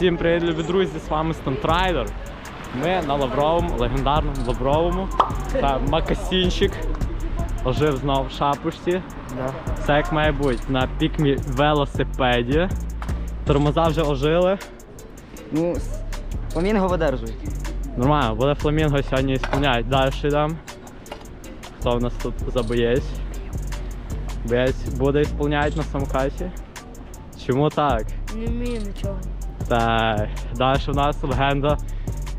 Всім привіт, любі друзі! З вами Стантрайдер. Ми на Лавровому, легендарному Лавровому. Та Макасінчик ожив знов в шапочці. Все як має бути на пікмі велосипеді. Тормоза вже ожили. Ну, фламінго видержують. Нормально, буде фламінго сьогодні ісполняють. Далі йдемо. Хто в нас тут за боєць? Боєць буде ісполняють на самокаті. Чому так? Не вмію нічого. Так, далі у нас легенда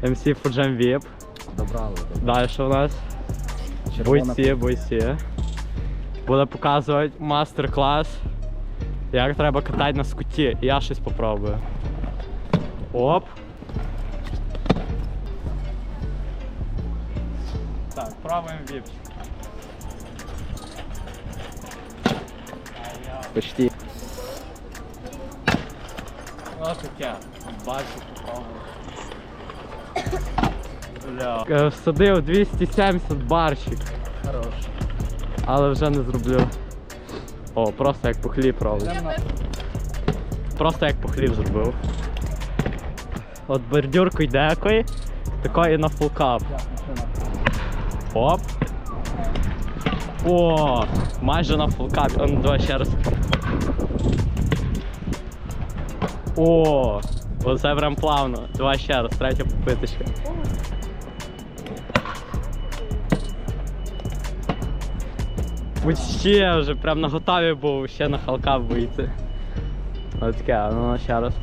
MC Fuджем VIP. Добрали. Далі у нас бойці, бойці. Буде показувати мастер-клас, як треба катати на скуті. І Я щось попробую. Оп. Так, пробуємо віпчик. Почти. Ну таке, бачу, попробую. Бля. Е, Всадив 270 барщик. Хорош. Але вже не зроблю. О, просто як по хліб роблю. Просто як по хліб зробив. От бордюрку йде якої, такої на фулкап. Оп. О, майже на фулкап. Ну давай ще раз. О, оце прям плавно. Давай ще раз, третя попиточка. Ще вже прям на готові був, ще на халка вийти. Ось таке, ну ще раз.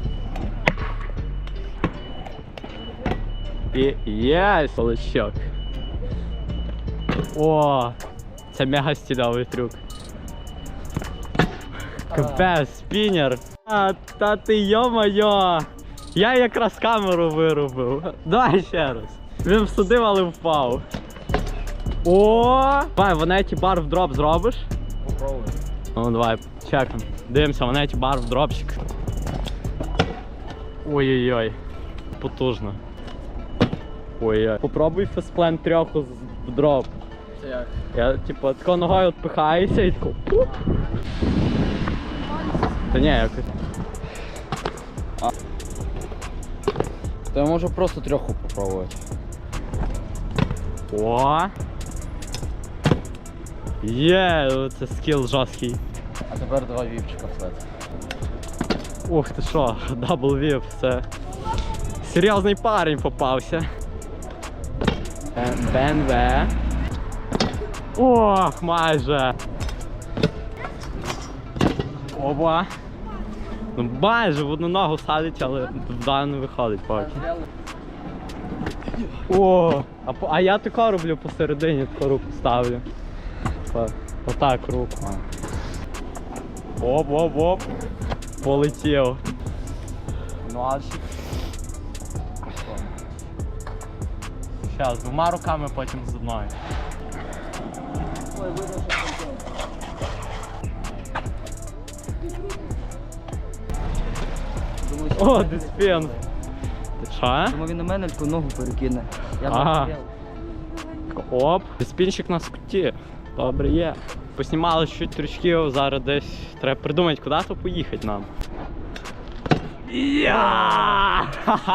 І єсть! Поличок. О! Це мега стільовий трюк. Капець, спінер. А, та ти йо-моє! Я якраз камеру вирубив. Давай ще раз. Він всадив, але впав. О! Давай, ванеті бар в дроп зробиш? Попробуй. Ну давай, чекаємо. Дивимося, ванеті бар в дропчик. Ой-ой-ой. Потужно. Ой-ой. Попробуй фесплен трьоху в дроп. Це як? Я типу тако ногою відпихаюся і тако. Та ні, якось. То я можу просто трьоху попробувати. О! Є, це скіл жорсткий. А тепер два вівчика флет. Ух ти що, дабл віп, це серйозний парень попався. БНВ. Ох, майже. Оба. Ну майже в одну ногу садить, але вдало не виходить поки. О, а, а я тако роблю посередині, таку руку ставлю. Отак руку. Оп, оп, оп. Полетів. Мануальщик. Зараз, двома руками, потім з одною. Думаю, О, диспен. Ти що? Думаю, він на мене таку ногу перекине. Я Ага. не. Оп, диспінчик на скуті. Добре є. Поснімали чуть трючків, зараз десь треба придумати, куди то поїхати нам. Я!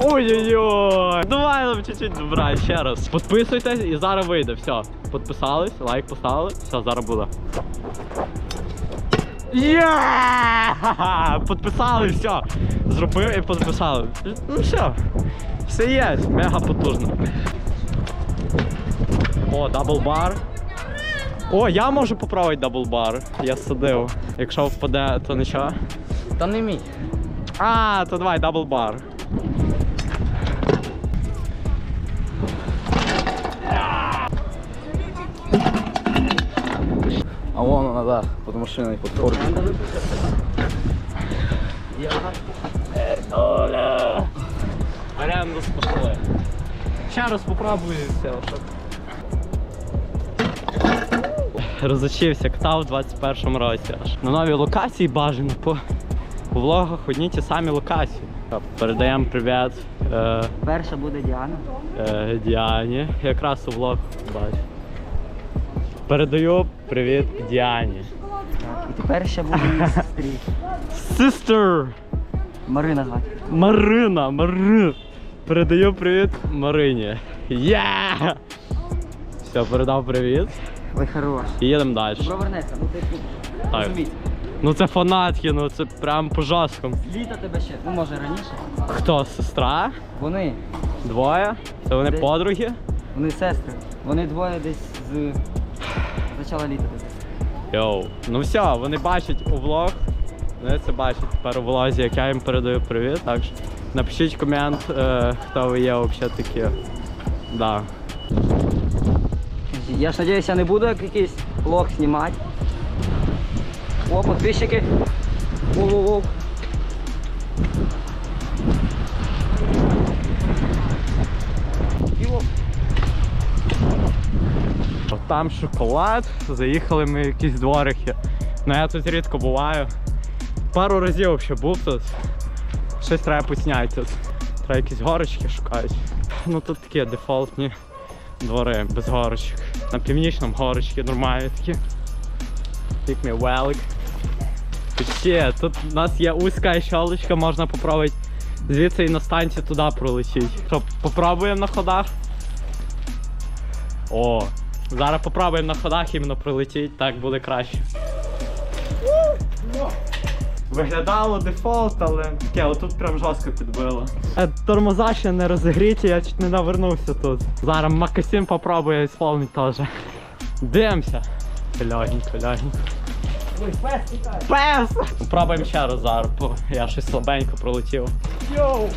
Ой-ой-ой! Давай нам чуть-чуть добра, ще раз. Підписуйтесь і зараз вийде. Все. Підписались, лайк поставили, все, зараз буде. Є! Ха-ха! Підписали, все. Зробив і підписали. Ну все. Все є, мега потужно. О, даблбар. О, я можу попробувати даблбар. Я садив. Якщо впаде, то нічого. Та не мій. А, то давай даблбар. А вон вона, да, під машиною, під корпусом. Оренду спасли. Ще раз попробую і все. Розучився, катав у 21-му році аж. На новій локації бажано по, по влогах одні ті самі локації. Передаємо привіт е, Перша буде Діана. е, Діані. Якраз у влог бачу. Передаю привіт Діані. І тепер ще буду її сестрі. Sister! Марина звати. Марина, Марина. Передаю привіт Марині. Є! Все, передав привіт. Ой, хорош. І їдемо далі. Добро вернеться, ну ти Так. Ну це фанатки, ну це прям по жорсткому. Літа тебе ще, ну може раніше. Хто? Сестра? Вони, Двоє? Це вони Де? подруги? вони сестри. Вони двоє десь з почала літа десь. Йоу. Ну все, вони бачать у влог. Вони це бачать тепер у влозі, як я їм передаю привіт. Так що напишіть комент, е, хто ви є взагалі такі. Да. Я ж надіюсь, я не буду як якийсь влог знімати. О, підписчики. Воу-воу-воу. Там шоколад, заїхали ми в якісь дворики. Ну я тут рідко буваю. Пару разів взагалі був тут. Щось треба посняти тут. Треба якісь горочки шукати. Ну тут такі дефолтні двори без горочок. На північному горочки нормальні такі. Як мій велик. Ще, тут у нас є узька щелочка, можна попробувати звідси і на станцію туди пролетіти. Що, попробуємо на ходах? О, зараз попробуємо на ходах іменно прилетіти, так буде краще. Виглядало дефолт, але таке, отут прям жорстко підбило. Е, Тормоза ще не розігріті, я чуть не навернувся тут. Зараз макасин попробую ісполнити теж. Дивимося. Легенько, легенько. Ой, пес тікає. Пес! Попробуємо ще раз зараз, бо я щось слабенько пролетів. Йоу!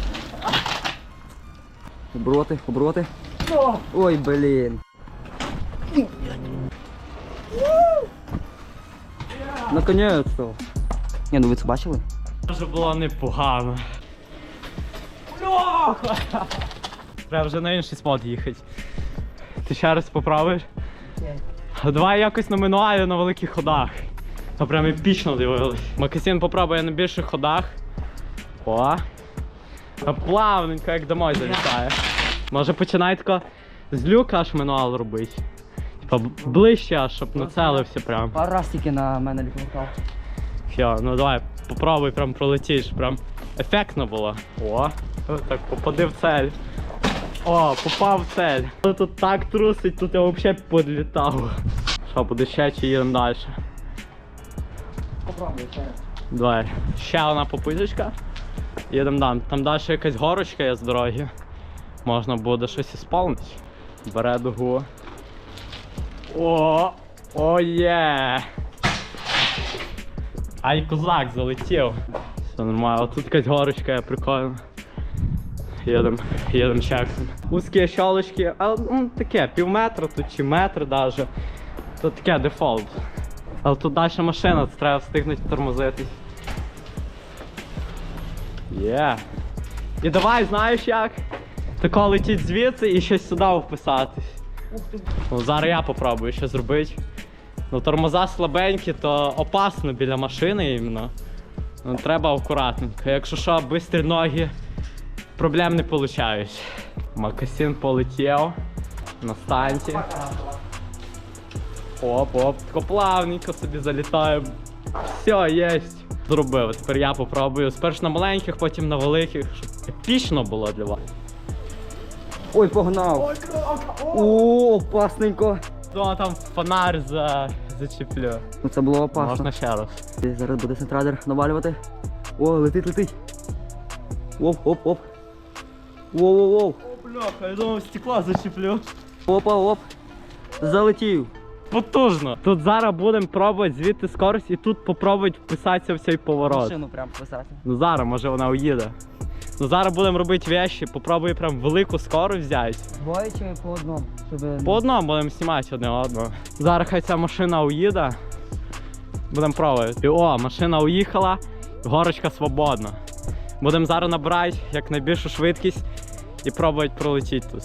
Обороти, обороти. Ой, блін. Наконец-то. Ні, ну ви це бачили? Вже було непогано. Треба вже на інший спот їхати. Ти ще раз поправиш? Давай якось на мануалі на великих ходах. То прям епічно дивились. Макасин попробує на більших ходах. О. А плавненько, як домой залітає. Може починай тако з люка аж мануал робити. Типа ближче аж, щоб нацелився прям. Пару раз тільки на мене лікував. Все, ну давай, попробуй прям пролетіш, прям ефектно було. О, так попади в цель. О, попав в цель. Тут так трусить, тут я взагалі підлітав. Що, буде ще чи їдемо далі? Попробуй ще. Давай. Ще одна попиточка. Їдемо далі. Там далі якась горочка є з дороги. Можна буде щось ісполнити. Бере дугу. О! О є! Ай, козак залетів. Все нормально. Тут якась горочка є прикольна. Їдемо, їдемо чекаємо. Узкі щолочки, але ну, таке, пів метра тут чи метр даже. То таке дефолт. Але тут далі машина, це треба встигнути тормозитись. Є. І давай, знаєш як? Тако летіть звідси і щось сюди вписатись. Ну, зараз я попробую ще зробити. Ну, тормоза слабенькі, то опасно біля машини іменно. Ну, треба акуратненько. Якщо що, бистрі ноги, проблем не виходить. Макасин полетів на станції. Оп, оп, тако плавненько собі залітаю. Все, єсть. Зробив. Тепер я попробую. Спершу на маленьких, потім на великих, щоб епічно було для вас. Ой, погнав. О, опасненько. Ну, там фонарь за... зачеплю. Ну це було опасно. Можна ще раз. Зараз буде сентрайдер навалювати. О, летить, летить. Оп, оп, оп. Воу, воу, воу. О, бляха, я думав, стекло зачеплю. Опа, оп. Залетів. Потужно. Тут зараз будемо пробувати звідти скорость і тут попробувати вписатися в цей поворот. Машину прям писати. Ну зараз, може вона уїде. Ну зараз будемо робити вещі, попробую прям велику скорость взяти. Двоє чи по одному? Щоб... По одному будемо знімати одне одного. Зараз хай ця машина уїде. Будемо пробувати. І о, машина уїхала, горочка свободна. Будемо зараз набирати як найбільшу швидкість і пробувати пролетіти тут.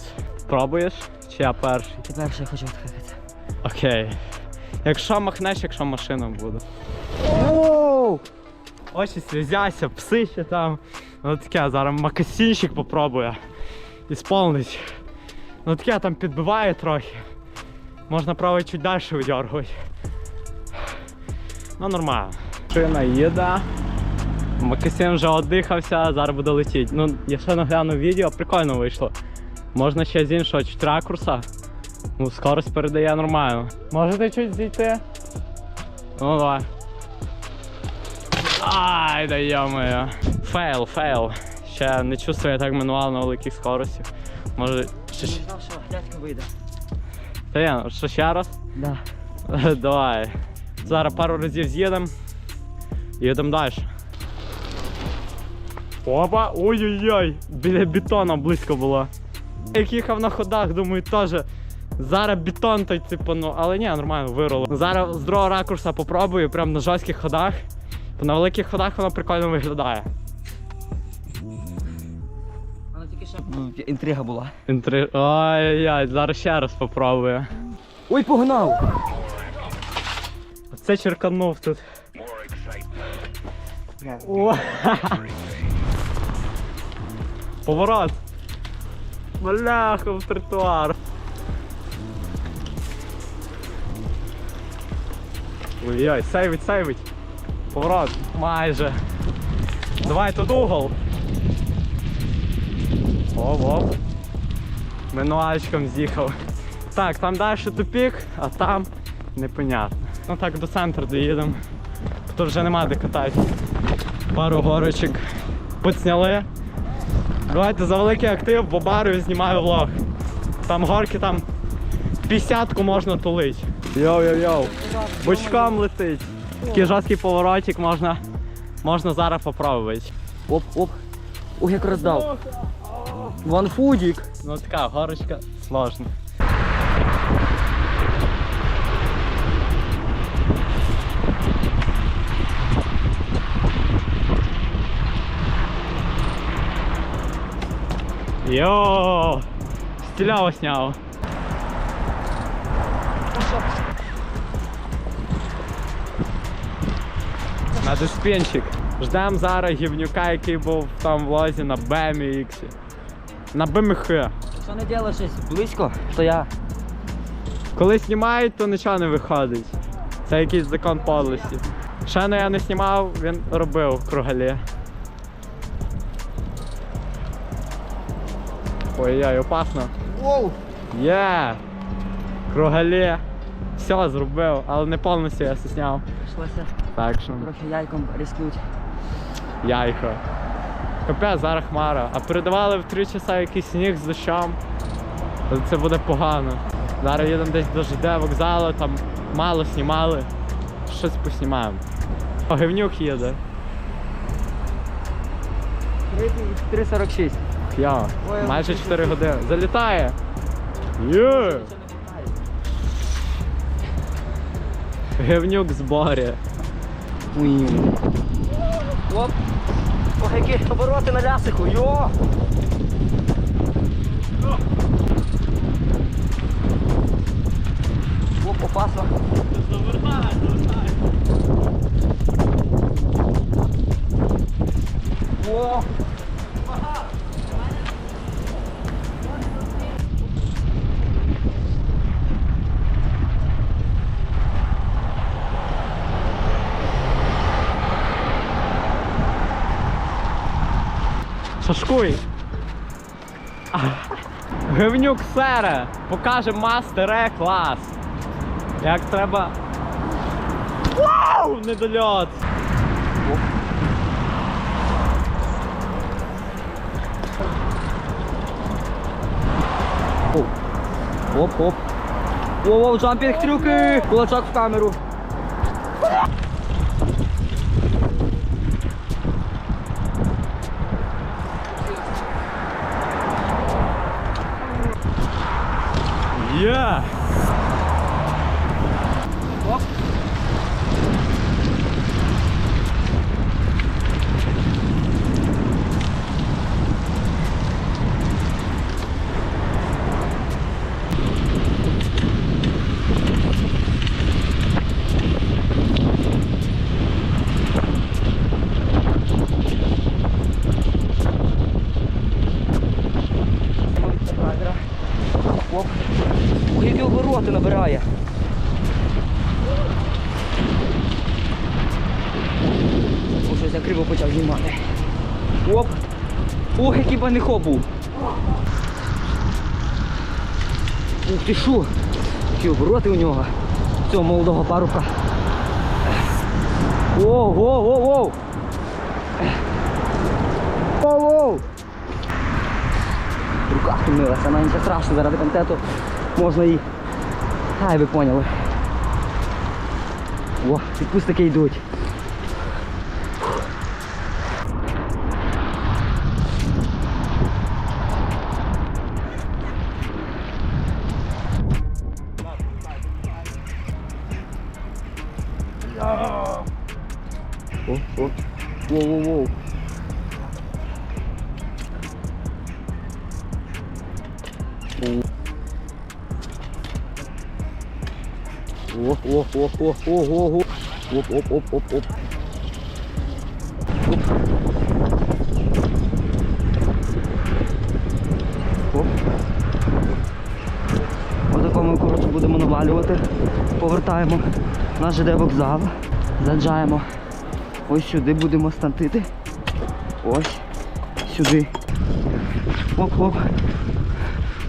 Пробуєш? Чи я перший? Тепер ще хочу відхилити. Окей. Якщо махнеш, якщо машина буде. Воу! Очі слізяться, пси ще там. Ну таке, зараз макасінчик попробує. Ісполнить. Ну таке там підбиває трохи. Можна пробувати чуть далі видергувати. Ну нормально. Шина їде. Максим вже одихався, зараз буде летіти. Ну, я ще наглянув відео, прикольно вийшло. Можна ще з іншого чуть ракурса. Ну, скорость передає нормально. Можете чуть зійти? Ну давай. Ай, да йо-моє. Фейл, фейл. Ще не чувствую так мануал на великих скоростях. Може, ще, ще- знав, що дядько вийде. Та я, що ще раз? Да. Давай. Зараз пару разів з'їдемо. Їдемо далі. Опа! Ой-ой-ой! Біля бетона близько було. Як їхав на ходах, думаю, теж. Зараз бетон той, типу, ну, але ні, нормально, вируло. Зараз з другого ракурса попробую, прям на жорстких ходах. На великих ходах воно прикольно виглядає. Інтрига була. Інтри... Ой-ой-ой, зараз ще раз попробую. Ой, погнав! Оце черканув тут. О! Поворот. Бляха в тротуар. Ой-ой, сейвить, сейвить. Поворот. Майже. Давай тут угол. Оп-оп. Минуальчиком з'їхав. Так, там далі тупік, а там непонятно. Ну так до центру доїдемо. Тут вже нема де катати. Пару горочок підсняли. Давайте за великий актив, бо барою знімаю влог. Там горки там 50-ку можна тулить. Йоу-йоу-йоу. Бочком летить. Такий жорсткий поворотик можна, можна зараз попробувати. Оп, оп. Ох, як роздав. Ванфудік. Ну така горочка сложна. Йо! Стіляво сняв. На диспенчик. Ждем зараз гівнюка, який був в тому влозі на BMX. На БМХ. Якщо не діло щось близько, то я. Коли знімають, то нічого не виходить. Це якийсь закон подлості. Ще не я не знімав, він робив кругалі. Ой-ой, опасно. Воу! Є! Кругалі. Все зробив, але не повністю я зняв. Прийшлося Так що трохи яйком рискнуть. яйко. Капець, зараз хмара. А передавали в 3 часа якийсь сніг з дощом. Це буде погано. Зараз їдемо десь до ЖД вокзалу, там мало знімали. Щось поснімаємо. О, Гівнюк їде. 3,46. Я. Майже 4 години. Залітає! Є! Гівнюк в зборі. Оп! Які обороти на лясику, йо! Шашкуй! Гивнюк сере! Покаже мастере клас! Як треба. Вау! Недольот! Оп, оп. Воу, джампінг трюки! Кулачок в камеру. Є! Оп. Ой, які обороти набирає. знімати. Оп! Ох, який баний хоп був. Ух ти що? Які обороти у нього. Цього молодого парубка. Воу, воу, воу, воу! Воу, воу! Рука втомилася, вона нічого страшно, заради контенту можна і. Ай, ви поняли. О, відпустики йдуть. О, о, воу-воу-воу. О, о, о, о, о, о, о. Оп, оп, оп, оп, оп. Отако ми коротше будемо навалювати. Повертаємо на ЖД вокзал. Заджаємо. Ось сюди будемо стантити. Ось. Сюди. Оп-оп.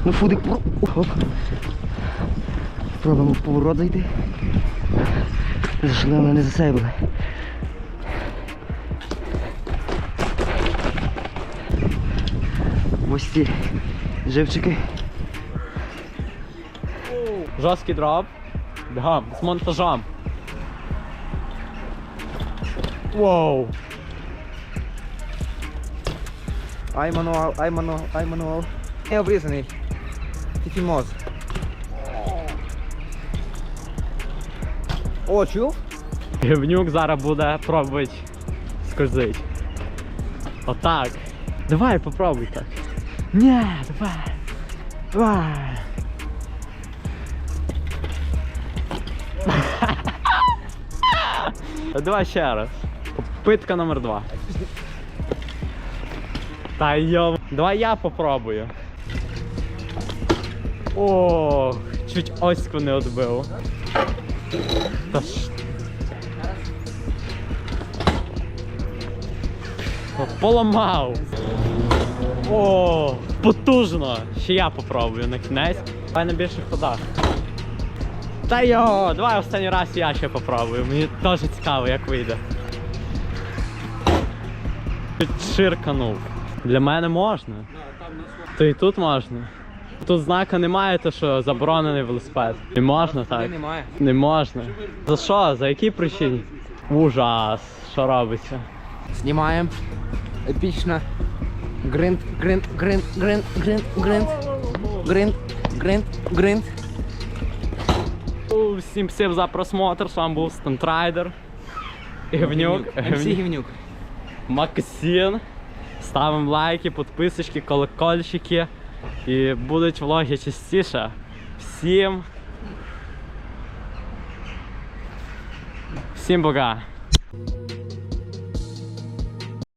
Ну фудик. Оп. Спробуємо в поворот зайти. Зайшли, але не засейбили. Ось ці живчики. Жорсткий дроп. Бігам, з монтажом. Воу. Ай мануал, ай мануал, ай мануал. Не обрізаний. Тільки моз. О, чув? Гівнюк зараз буде пробувати скользить. Отак. Давай, попробуй так. Ні, давай. Давай. Давай ще раз. Попитка номер два. Та йом. Давай я попробую. О, чуть оську не відбив. Та ж О, Поламав. О, потужно. Ще я попробую на кінець. Давай на більших ходах. Та йо, давай останній раз я ще попробую. Мені теж цікаво, як вийде. Ширканув. Для мене можна. То і тут можна. Тут знака немає, то що заборонений велосипед. Не можна так. Немає. Не можна. За що? За які причини? Ужас. Що робиться? Знімаємо. Епічно. Гринд, гринд, гринд, гринд, гринд, гринд. Гринд, гринд, гринд. Всім всім за просмотр. З вами був Стантрайдер. Гівнюк. Гівнюк. Максин. Ставимо лайки, підписочки, колокольчики. І будуть влоги частіше. Всім. Всім пока.